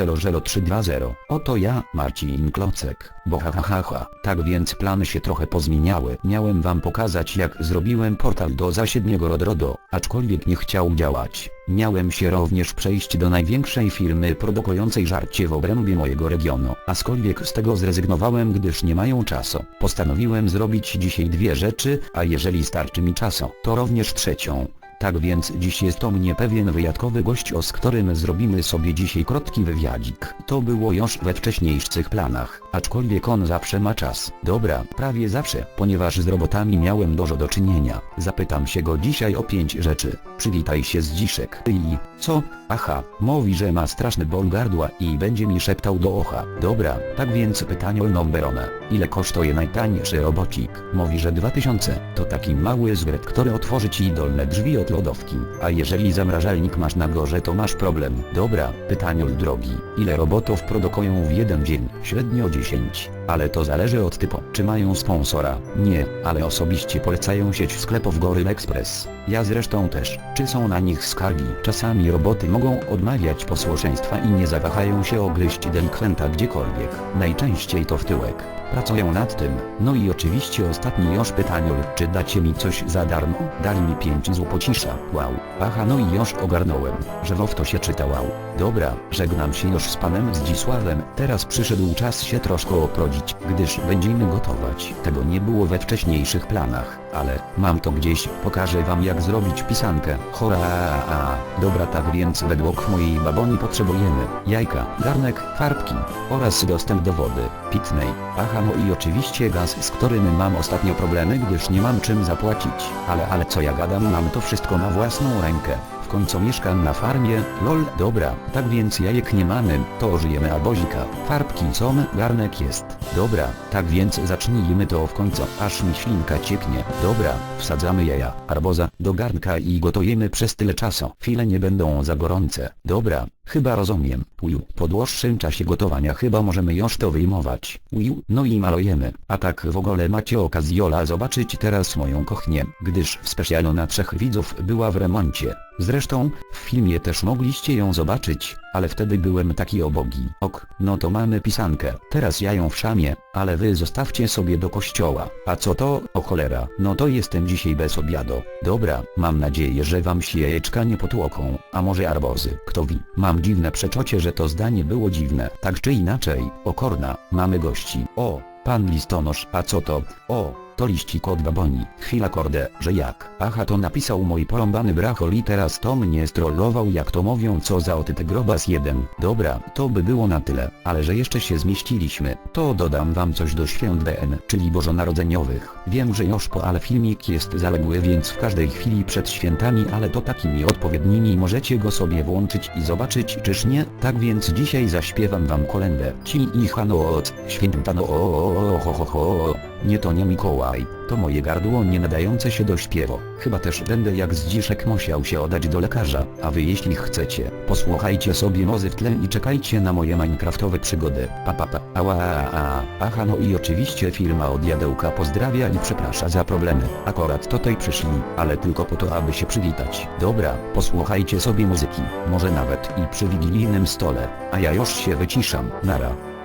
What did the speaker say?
Elożelo 320. Oto ja, Marcin Klocek, bo ha ha ha ha. Tak więc plany się trochę pozmieniały. Miałem wam pokazać jak zrobiłem portal do zasiedniego Rodrodo, aczkolwiek nie chciał działać. Miałem się również przejść do największej firmy produkującej żarcie w obrębie mojego regionu, aczkolwiek z tego zrezygnowałem gdyż nie mają czasu. Postanowiłem zrobić dzisiaj dwie rzeczy, a jeżeli starczy mi czasu, to również trzecią. Tak więc dziś jest to mnie pewien wyjątkowy gość o z którym zrobimy sobie dzisiaj krótki wywiadzik. To było już we wcześniejszych planach, aczkolwiek on zawsze ma czas. Dobra, prawie zawsze, ponieważ z robotami miałem dużo do czynienia. Zapytam się go dzisiaj o pięć rzeczy. Przywitaj się z dziszek. I, co? Aha, mówi, że ma straszny ból gardła i będzie mi szeptał do ocha. Dobra, tak więc pytanie o Nomberona. Ile kosztuje najtańszy robocik? Mówi, że 2000. To taki mały zgret, który otworzy ci dolne drzwi od lodowki. A jeżeli zamrażalnik masz na górze to masz problem. Dobra, pytanie drogi. Ile robotów produkują w jeden dzień? Średnio 10. Ale to zależy od typu. Czy mają sponsora? Nie, ale osobiście polecają sieć sklepów Goryl Express. Ja zresztą też. Czy są na nich skargi? Czasami roboty mogą odmawiać posłuszeństwa i nie zawahają się ogryźć delikwenta gdziekolwiek. Najczęściej to w tyłek. Pracują nad tym. No i oczywiście ostatni już pytanie, czy dacie mi coś za darmo? Dali mi 5 złopocisza. Wow. Aha no i już ogarnąłem, że w to się czyta wow. Dobra, żegnam się już z panem Zdzisławem. Teraz przyszedł czas się troszkę oprodzić, gdyż będziemy gotować. Tego nie było we wcześniejszych planach, ale mam to gdzieś. Pokażę wam jak zrobić pisankę. Chora. Dobra tak więc według mojej baboni potrzebujemy jajka, garnek, farbki oraz dostęp do wody pitnej. Aha no i oczywiście gaz z którym mam ostatnio problemy gdyż nie mam czym zapłacić. Ale ale co ja gadam mam to wszystko na własną rękę. W końcu mieszkam na farmie, lol, dobra, tak więc jajek nie mamy, to żyjemy abozika. Farbki są, garnek jest. Dobra, tak więc zacznijmy to w końcu, aż mi świnka cieknie. Dobra, wsadzamy jaja, arboza, do garnka i gotujemy przez tyle czasu. Chwile nie będą za gorące. Dobra, chyba rozumiem. Uju, po dłuższym czasie gotowania chyba możemy już to wyjmować. Uju, no i malujemy. A tak w ogóle macie okazję zobaczyć teraz moją kochnię, gdyż w specjalu na trzech widzów była w remoncie. Zresztą, w filmie też mogliście ją zobaczyć, ale wtedy byłem taki obogi. Ok, no to mamy pisankę. Teraz ja ją w szamie, ale wy zostawcie sobie do kościoła. A co to? O cholera, no to jestem dzisiaj bez obiadu. Dobra, mam nadzieję, że wam się jajeczka nie potłoką, a może arbozy. Kto wie? Mam dziwne przeczucie, że to zdanie było dziwne. Tak czy inaczej, o korna, mamy gości. O, pan listonosz, a co to? O, to liścik od baboni. Chwila korde, że jak? Aha to napisał mój porąbany brachol i teraz to mnie strollował jak to mówią co za otyty grobas jeden. Dobra, to by było na tyle, ale że jeszcze się zmieściliśmy, to dodam wam coś do świąt BN, czyli bożonarodzeniowych. Wiem, że po ale filmik jest zaległy więc w każdej chwili przed świętami ale to takimi odpowiednimi możecie go sobie włączyć i zobaczyć czyż nie? Tak więc dzisiaj zaśpiewam wam kolendę. Ci i hanoot, święta no o o o ho ho ho. Nie to nie Mikołaj, to moje gardło nie nadające się do śpiewu. Chyba też będę jak zdziszek musiał się oddać do lekarza, a wy jeśli chcecie, posłuchajcie sobie mozy w tle i czekajcie na moje minecraftowe przygody. Pa pa pa, ała a, a. Aha no i oczywiście firma od jadełka pozdrawia i przeprasza za problemy. Akurat tutaj przyszli, ale tylko po to aby się przywitać. Dobra, posłuchajcie sobie muzyki, może nawet i przy wigilijnym stole, a ja już się wyciszam, nara.